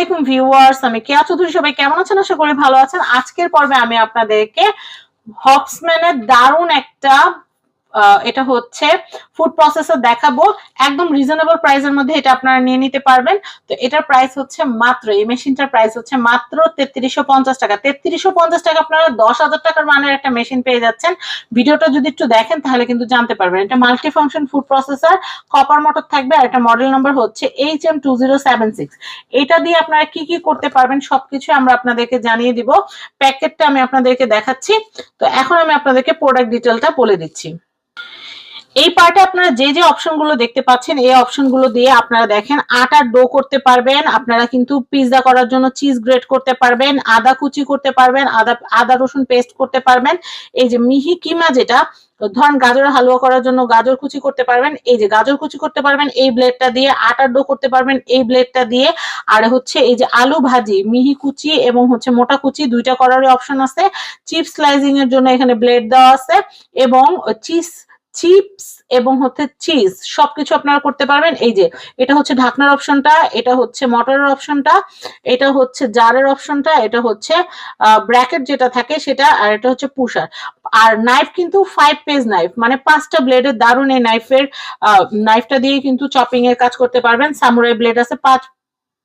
আলাইকুম ভিউয়ার্স, আমি কেয়া চৌধুরী। সবাই কেমন আছেন? আশা করি ভালো আছেন। আজকের পর্বে আমি আপনাদেরকে হপসম্যানের দারুণ একটা এটা হচ্ছে ফুড প্রসেসর দেখাবো। একদম রিজনেবল প্রাইসের মধ্যে এটা আপনারা নিয়ে নিতে পারবেন। তো এটার প্রাইস হচ্ছে মাত্র, এই মেশিনটার প্রাইস হচ্ছে মাত্র তেত্রিশশো পঞ্চাশ টাকা। তেত্রিশশো পঞ্চাশ টাকা আপনারা দশ হাজার টাকার মানের একটা মেশিন পেয়ে যাচ্ছেন। ভিডিওটা যদি একটু দেখেন, তাহলে কিন্তু জানতে পারবেন। এটা multi function food processor copper motor থাকবে আর এটা মডেল নাম্বার হচ্ছে H M two zero seven six এটা দিয়ে আপনারা কি কি করতে পারবেন, সবকিছু আমরা আপনাদেরকে জানিয়ে দিব। প্যাকেটটা আমি আপনাদেরকে দেখাচ্ছি। তো এখন আমি আপনাদেরকে প্রোডাক্ট ডিটেলটা বলে দিচ্ছি। you এই পার্টে আপনারা যে যে অপশনগুলো দেখতে পাচ্ছেন, এই অপশনগুলো দিয়ে আপনারা দেখেন আটার ডো করতে পারবেন, আপনারা কিন্তু পিৎজা করার জন্য চিজ গ্রেট করতে পারবেন, আদা কুচি করতে পারবেন, আদা আদা রসুন পেস্ট করতে পারবেন, এই যে মিহি কিমা যেটা, ধরেন গাজরের হালুয়া করার জন্য গাজর কুচি করতে পারবেন, এই যে গাজর কুচি করতে পারবেন, এই ব্লেডটা দিয়ে আটার ডো করতে পারবেন, এই ব্লেডটা দিয়ে, আর হচ্ছে এই যে আলু ভাজি, মিহি কুচি এবং হচ্ছে মোটা কুচি, দুইটা করারই অপশন আছে চিপস স্লাইজিং এর জন্য এখানে ব্লেড দেওয়া আছে, এবং চিজ চিপস এবং হচ্ছে চিজ, সবকিছু আপনারা করতে পারবেন। এই যে, এটা হচ্ছে ঢাকনার অপশনটা, এটা হচ্ছে মটরের অপশনটা, এটা হচ্ছে জারের অপশনটা, এটা হচ্ছে ব্র্যাকেট যেটা থাকে সেটা, আর এটা হচ্ছে পুষার আর নাইফ কিন্তু ফাইভ পেজ নাইফ মানে পাঁচটা ব্লেডের দারুণ এই নাইফের নাইফটা দিয়ে কিন্তু চপিং এর কাজ করতে পারবেন। সামুরাই ব্লেড আছে, পাঁচ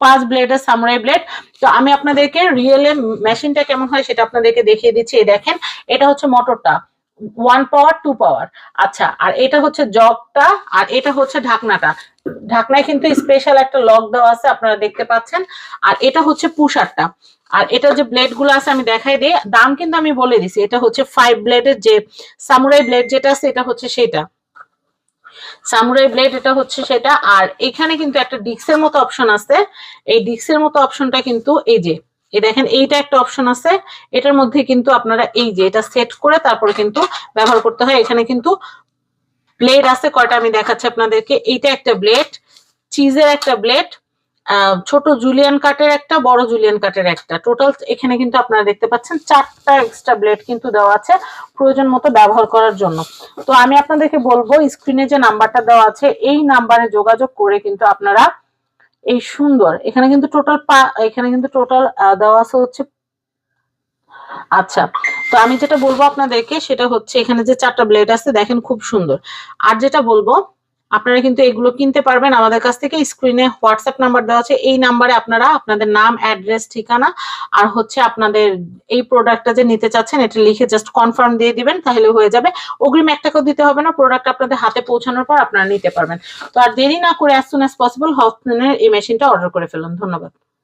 পাঁচ ব্লেড ব্লেডের সামুরাই ব্লেড তো আমি আপনাদেরকে রিয়েলে মেশিনটা কেমন হয় সেটা আপনাদেরকে দেখিয়ে দিচ্ছি দেখেন। এটা হচ্ছে মোটরটা। ওয়ান পাওয়ার টু পাওয়ার আচ্ছা আর এটা হচ্ছে জগটা, আর এটা হচ্ছে ঢাকনাটা। ঢাকনায় কিন্তু স্পেশাল একটা লক দেওয়া আছে, আপনারা দেখতে পাচ্ছেন। আর এটা হচ্ছে পুষারটা আর এটা যে ব্লেডগুলো আছে, আমি দেখাই দিই দাম কিন্তু আমি বলে দিছি। এটা হচ্ছে ফাইভ ব্লেডের যে সামুরাই ব্লেড যেটা আছে, এটা হচ্ছে সেটা। সামুরাই ব্লেড এটা হচ্ছে সেটা। আর এখানে কিন্তু একটা ডিক্সের মতো অপশন আছে। এই ডিক্সের মতো অপশনটা কিন্তু এই যে এই দেখেন, এইটা একটা অপশন আছে। এটার মধ্যে কিন্তু আপনারা এই যে এটা সেট করে তারপরে কিন্তু ব্যবহার করতে হয়। এখানে কিন্তু ব্লেড আছে, কয়টা আমি দেখাচ্ছি আপনাদেরকে। এইটা একটা ব্লেড চিজের একটা ব্লেড ছোট জুলিয়ান কাটের একটা, বড় জুলিয়ান কাটের একটা। টোটাল এখানে কিন্তু আপনারা দেখতে পাচ্ছেন, চারটা এক্সট্রা ব্লেড কিন্তু দেওয়া আছে প্রয়োজন মতো ব্যবহার করার জন্য। তো আমি আপনাদেরকে বলব স্ক্রিনে যে নাম্বারটা দেওয়া আছে, এই নাম্বারে যোগাযোগ করে কিন্তু আপনারা এই সুন্দর। এখানে কিন্তু টোটাল পা, এখানে কিন্তু টোটাল দেওয়া আছে হচ্ছে আচ্ছা তো আমি যেটা বলব আপনাদেরকে সেটা হচ্ছে এখানে যে চারটা ব্লেড আছে, দেখেন খুব সুন্দর। আর যেটা বলব আপনারা কিন্তু এগুলো কিনতে পারবেন। আমাদের কাছ থেকে স্ক্রিনে হোয়াটসঅ্যাপ নাম্বার দেওয়া আছে। এই নাম্বারে আপনারা আপনাদের নাম অ্যাড্রেস ঠিকানা আর হচ্ছে আপনাদের এই প্রোডাক্টটা যে নিতে চাচ্ছেন, এটা লিখে জাস্ট কনফার্ম দিয়ে দিবেন, তাহলে হয়ে যাবে। অগ্রিম এক টাকাও দিতে হবে না প্রোডাক্ট আপনাদের হাতে পৌঁছানোর পর আপনারা নিতে পারবেন। তো আর দেরি না করে অ্যাজ সুন অ্যাজ পসিবল হফনের এই মেশিনটা অর্ডার করে ফেলুন। ধন্যবাদ।